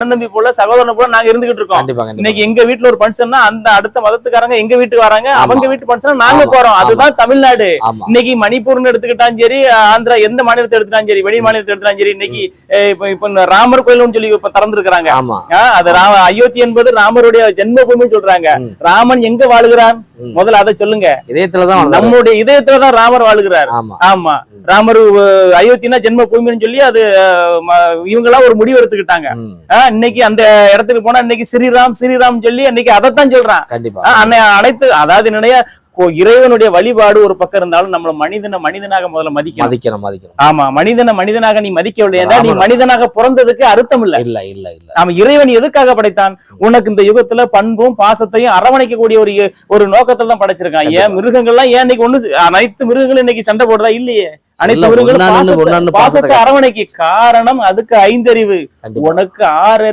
தம்பி போல சகோதரன் போல நாங்க இருந்துகிட்டு இருக்கோம். இன்னைக்கு எங்க வீட்டுல ஒரு ஃபங்க்ஷன்னா அந்த அடுத்த மதத்துக்காரங்க எங்க வீட்டுக்கு வராங்க. அவங்க வீட்டு ஃபங்க்ஷன் நாங்க. போறோம். அதுதான் தமிழ்நாடு. இன்னைக்கு மணிப்பூர்னு எடுத்துக்கிட்டாலும் சரி ஆந்திரா எந்த மாநிலத்தை எடுத்துட்டாலும் சரி வெளி மாநிலத்தை எடுத்துட்டாலும் சரி இன்னைக்கு இப்ப ராமர் கோயில்னு சொல்லி இப்ப திறந்திருக்கிறாங்க. அது ராம அயோத்தி என்பது ராமருடைய ஜென்மபூமி சொல்றாங்க. ராமன் எங்க வாழுகிறான். முதல்ல அதை சொல்லுங்க. இதயத்துலதான். நம்முடைய இதயத்துலதான் ராமர் வாழுகிறார். ஆமா. ராமர் அயோத்தினா ஜென்ம பூமின்னு சொல்லி அது இவங்க எல்லாம் ஒரு முடிவு எடுத்துக்கிட்டாங்க. இன்னைக்கு அந்த இடத்துக்கு போனா இன்னைக்கு ஸ்ரீராம் ஸ்ரீராம் சொல்லி இன்னைக்கு அதைத்தான் சொல்றான். கண்டிப்பா. ஆஹ், அன்னை அனைத்து அதாவது நிறைய இறைவனுடைய வழிபாடு ஒரு பக்கம் இருந்தாலும் நம்மள மனிதனை மனிதனாக முதல்ல மதிக்கணும். மதிக்கணும் மதிக்கணும். ஆமா மனிதனை மனிதனாக நீ மதிக்கவில்லை என்றால் நீ. மனிதனாக பிறந்ததுக்கு அர்த்தம் இல்ல. இல்ல இல்ல இல்ல. ஆமா இறைவன் எதுக்காக படைத்தான்? உனக்கு இந்த யுகத்துல பண்பும் பாசத்தையும் அரவணைக்கக்கூடிய ஒரு ஒரு நோக்கத்துல தான் படைச்சிருக்கான். ஏன் மிருகங்கள்லாம் ஏன் இன்னைக்கு ஒண்ணு அனைத்து மிருகங்களும் இன்னைக்கு சண்டை போடுறதா இல்லையே? அனைத்து மிருகங்களும் பாசத்தை- அரவணைக்கு. காரணம் அதுக்கு ஐந்தறிவு. உனக்கு ஆறு